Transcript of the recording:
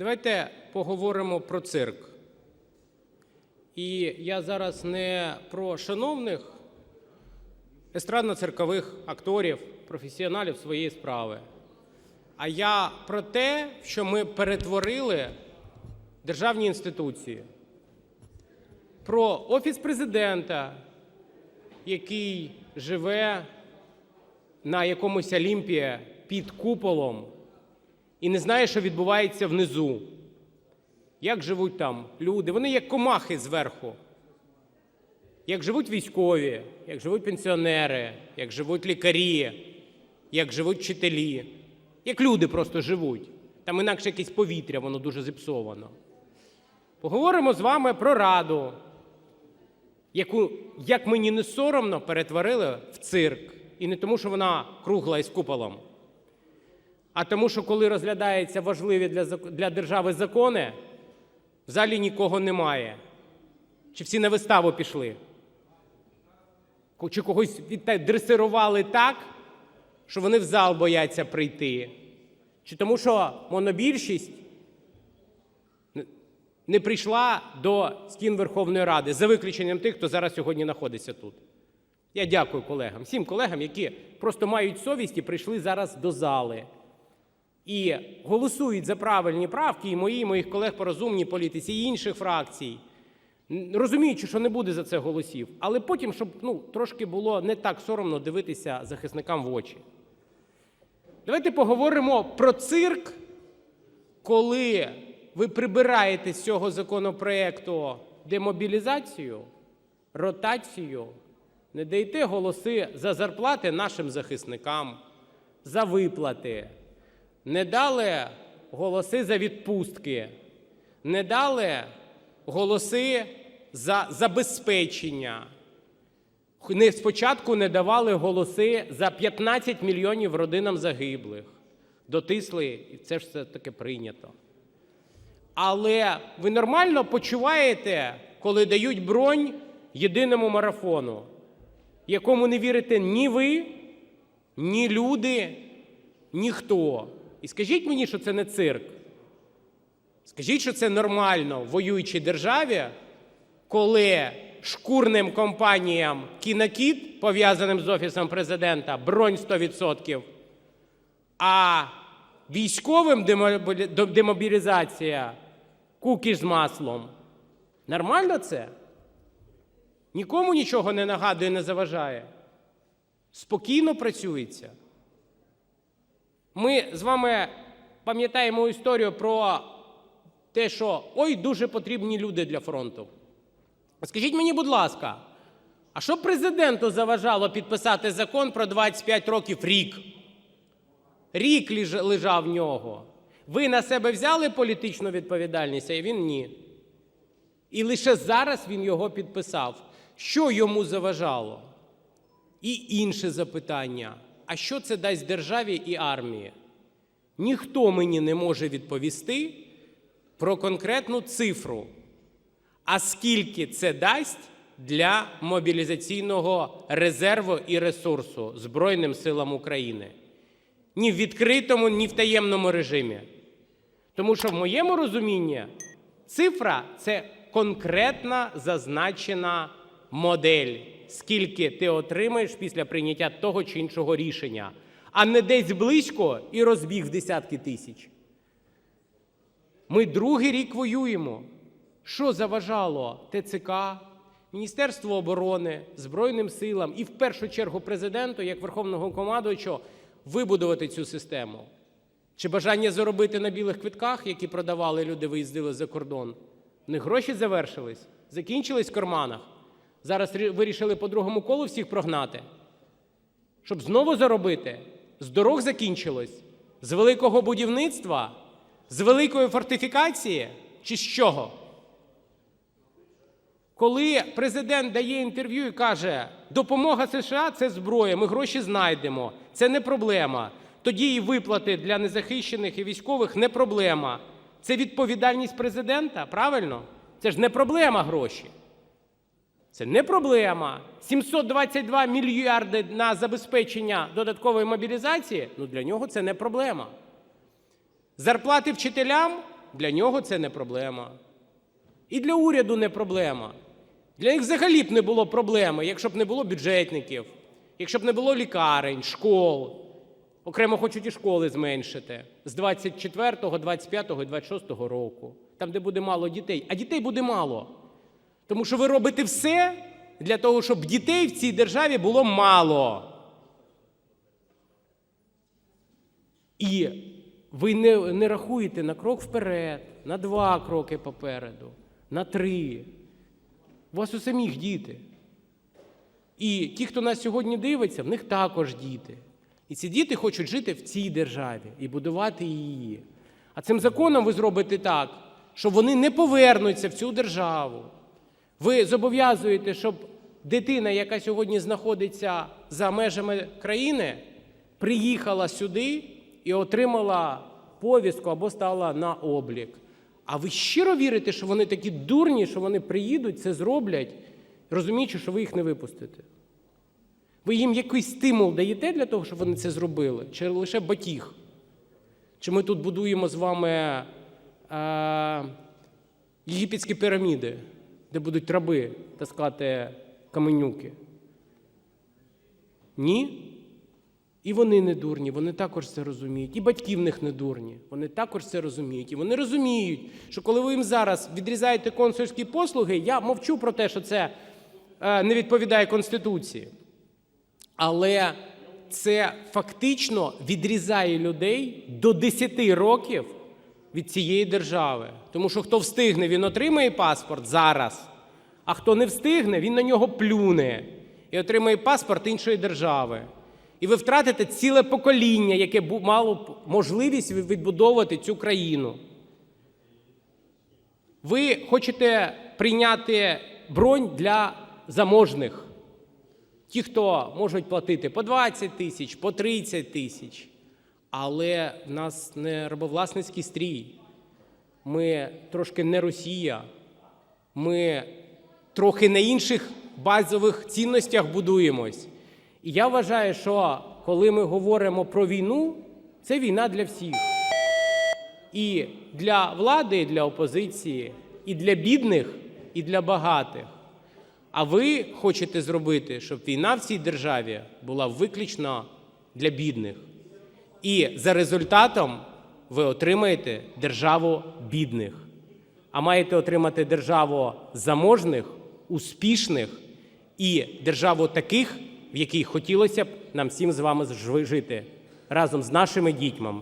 Давайте поговоримо про цирк. І я зараз не про шановних естрадно-циркових акторів, професіоналів своєї справи, а я про те, що ми перетворили державні інституції. Про Офіс президента, який живе на якомусь Олімпі під куполом і не знає, що відбувається внизу. Як живуть там люди? Вони як комахи зверху. Як живуть військові, як живуть пенсіонери, як живуть лікарі, як живуть вчителі, як люди просто живуть. Там інакше якесь повітря, воно дуже зіпсовано. Поговоримо з вами про раду, яку, як мені не соромно, перетворили в цирк. І не тому, що вона кругла із куполом, а тому, що коли розглядаються важливі для, для держави закони, в залі нікого немає. Чи всі на виставу пішли? Чи когось дресирували так, що вони в зал бояться прийти? Чи тому, що монобільшість не прийшла до стін Верховної Ради, за виключенням тих, хто зараз сьогодні знаходиться тут? Я дякую колегам, всім колегам, які просто мають совість і прийшли зараз до зали. І голосують за правильні правки, і мої, і моїх колег по розумній політиці, і інших фракцій, розуміючи, що не буде за це голосів, але потім, щоб ну, трошки було не так соромно дивитися захисникам в очі. Давайте поговоримо про цирк, коли ви прибираєте з цього законопроекту демобілізацію, ротацію, не даєте голоси за зарплати нашим захисникам, за виплати, не дали голоси за відпустки, не дали голоси за забезпечення. Не спочатку не давали голоси за 15 мільйонів родинам загиблих. Дотисли, і це ж все таки прийнято. Але ви нормально почуваєте, коли дають бронь єдиному марафону, якому не вірите ні ви, ні люди, ніхто. І скажіть мені, що це не цирк. Скажіть, що це нормально в воюючій державі, коли шкурним компаніям Кінокіт, пов'язаним з Офісом президента, бронь 100%, а військовим демобілізація куки з маслом. Нормально це? Нікому нічого не нагадує, не заважає. Спокійно працюється. Ми з вами пам'ятаємо історію про те, що ой, дуже потрібні люди для фронту. Скажіть мені, будь ласка, а що президенту заважало підписати закон про 25 років рік? Рік лежав в нього. Ви на себе взяли політичну відповідальність, а він ні. І лише зараз він його підписав. Що йому заважало? І інше запитання: а що це дасть державі і армії? Ніхто мені не може відповісти про конкретну цифру. А скільки це дасть для мобілізаційного резерву і ресурсу Збройним силам України? Ні в відкритому, ні в таємному режимі. Тому що в моєму розумінні цифра це конкретна зазначена модель, скільки ти отримаєш після прийняття того чи іншого рішення, а не десь близько і розбіг в десятки тисяч. Ми другий рік воюємо. Що заважало ТЦК, Міністерству оборони, Збройним силам і в першу чергу президенту, як Верховного командуючого, вибудувати цю систему? Чи бажання заробити на білих квитках, які продавали люди, виїздили за кордон? Них гроші завершились, закінчились в карманах. Зараз вирішили по другому колу всіх прогнати. Щоб знову заробити, з дорог закінчилось, з великого будівництва, з великої фортифікації чи з чого? Коли президент дає інтерв'ю і каже, допомога США це зброя, ми гроші знайдемо, це не проблема. Тоді і виплати для незахищених і військових не проблема. Це відповідальність президента, правильно? Це ж не проблема гроші. Це не проблема. 722 мільярди на забезпечення додаткової мобілізації ну для нього це не проблема. Зарплати вчителям для нього це не проблема. І для уряду не проблема. Для них взагалі б не було проблеми, якщо б не було бюджетників, якщо б не було лікарень, школ. Окремо хочуть і школи зменшити з 24, 25 і 26 року, там, де буде мало дітей. А дітей буде мало. Тому що ви робите все для того, щоб дітей в цій державі було мало. І ви не, не рахуєте на крок вперед, на два кроки попереду, на три. У вас у самих діти. І ті, хто нас сьогодні дивиться, в них також діти. І ці діти хочуть жити в цій державі і будувати її. А цим законом ви зробите так, що вони не повернуться в цю державу. Ви зобов'язуєте, щоб дитина, яка сьогодні знаходиться за межами країни, приїхала сюди і отримала повістку або стала на облік. А ви щиро вірите, що вони такі дурні, що вони приїдуть, це зроблять, розуміючи, що ви їх не випустите? Ви їм якийсь стимул даєте для того, щоб вони це зробили? Чи лише батіг? Чи ми тут будуємо з вами е, єгипетські піраміди, де будуть раби таскати каменюки? Ні? І вони не дурні, вони також це розуміють. І батьки в них не дурні, вони також це розуміють. І вони розуміють, що коли ви їм зараз відрізаєте консульські послуги, я мовчу про те, що це е, не відповідає Конституції. Але це фактично відрізає людей до 10 років від цієї держави. Тому що хто встигне, він отримає паспорт зараз, а хто не встигне, він на нього плюне і отримає паспорт іншої держави. І ви втратите ціле покоління, яке мало б можливість відбудовувати цю країну. Ви хочете прийняти бронь для заможних. Ті, хто можуть платити по 20 тисяч, по 30 тисяч. Але в нас не рабовласницький стрій. Ми трошки не Росія. Ми трохи на інших базових цінностях будуємось. І я вважаю, що коли ми говоримо про війну, це війна для всіх. І для влади, і для опозиції, і для бідних, і для багатих. А ви хочете зробити, щоб війна в цій державі була виключно для бідних. І за результатом ви отримаєте державу бідних, а маєте отримати державу заможних, успішних і державу таких, в якій хотілося б нам всім з вами жити разом з нашими дітьми,